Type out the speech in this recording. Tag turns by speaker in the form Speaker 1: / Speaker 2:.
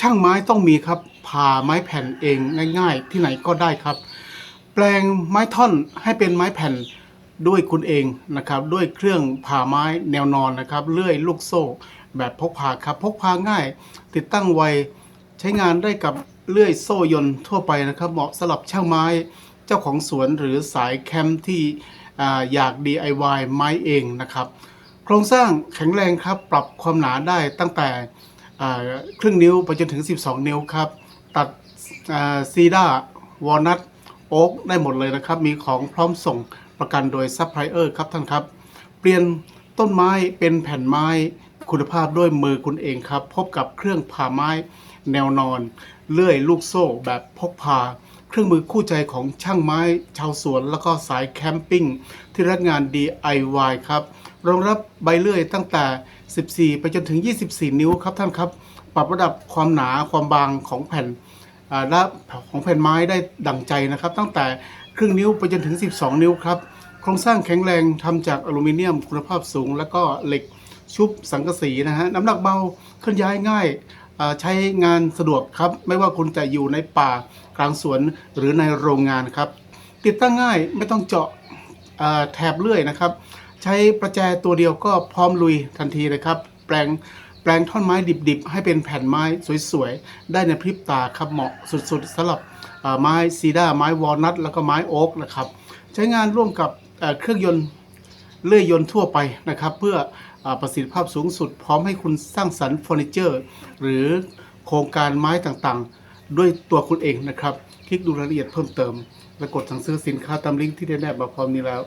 Speaker 1: ช่างไม้ต้องมีครับผ่าไม้แผ่นเองง่าย ๆ ที่ไหนก็ได้ครับ แปลงไม้ท่อนให้เป็นไม้แผ่นด้วยคุณเองนะครับ ด้วยเครื่องผ่าไม้แนวนอนนะครับเลื่อยลูกโซ่ แบบพกพาครับพกพาง่าย ติดตั้งไวใช้งานได้กับเลื่อยโซ่ยนต์ทั่วไปนะครับ เหมาะสำหรับช่างไม้เจ้าของสวนหรือสายแคมป์ที่อ่าอยาก DIY ไม้เองนะครับ โครงสร้างแข็งแรงครับปรับความหนาได้ตั้งแต่ ครึ่งนิ้วไปจนถึง 12 นิ้วครับ ตัดซีดาวอลนัทโอ๊กได้หมดเลยนะครับ มีของพร้อมส่งประกันโดยซัพพลายเออร์ครับท่านครับ เปลี่ยนต้นไม้เป็นแผ่นไม้คุณภาพด้วยมือคุณเองครับ พบกับเครื่องผ่าไม้แนวนอน เลื่อยลูกโซ่แบบพกพา เครื่องมือคู่ใจของช่างไม้ชาวสวน แล้วก็สายแคมปิ้งที่รักงาน DIY ครับ รองรับใบเลื่อยตั้งแต่ 14 ไปจนถึง 24 นิ้วครับท่านครับ ปรับระดับความหนาความบางของแผ่นและของแผ่นไม้ได้ดั่งใจนะครับ ตั้งแต่ครึ่งนิ้วไปจนถึง 12 นิ้วครับ โครงสร้างแข็งแรงทำจากอลูมิเนียมคุณภาพสูง แล้วก็เหล็กชุบสังกะสีนะฮะน้ำหนักเบาเคลื่อนย้ายง่ายใช้งานสะดวกครับ ไม่ว่าคุณจะอยู่ในป่ากลางสวนหรือในโรงงานครับ ติดตั้งง่ายไม่ต้องเจาะแถบเลื่อยนะครับ ใช้ประแจตัวเดียวก็พร้อมลุยทันทีเลยครับ แปลงแปลงท่อนไม้ดิบๆ ให้เป็นแผ่นไม้สวยๆ ได้ในพริบตาครับเหมาะสุดๆสำหรับไม้ซีดาไม้วอลนัทแล้วก็ไม้โอ๊กนะครับใช้งานร่วมกับเครื่องยนต์เลื่อยยนต์ทั่วไปนะครับ เพื่ออประสิทธิภาพสูงสุด พร้อมให้คุณสร้างสรรค์เฟอร์นิเจอร์ หรือโครงการไม้ต่างๆ ด้วยตัวคุณเองนะครับ คลิกดูรายละเอียดเพิ่มเติมและกดสั่งซื้อสินค้าตามลิงก์ที่ได้แนบมาพร้อมนี้แล้ว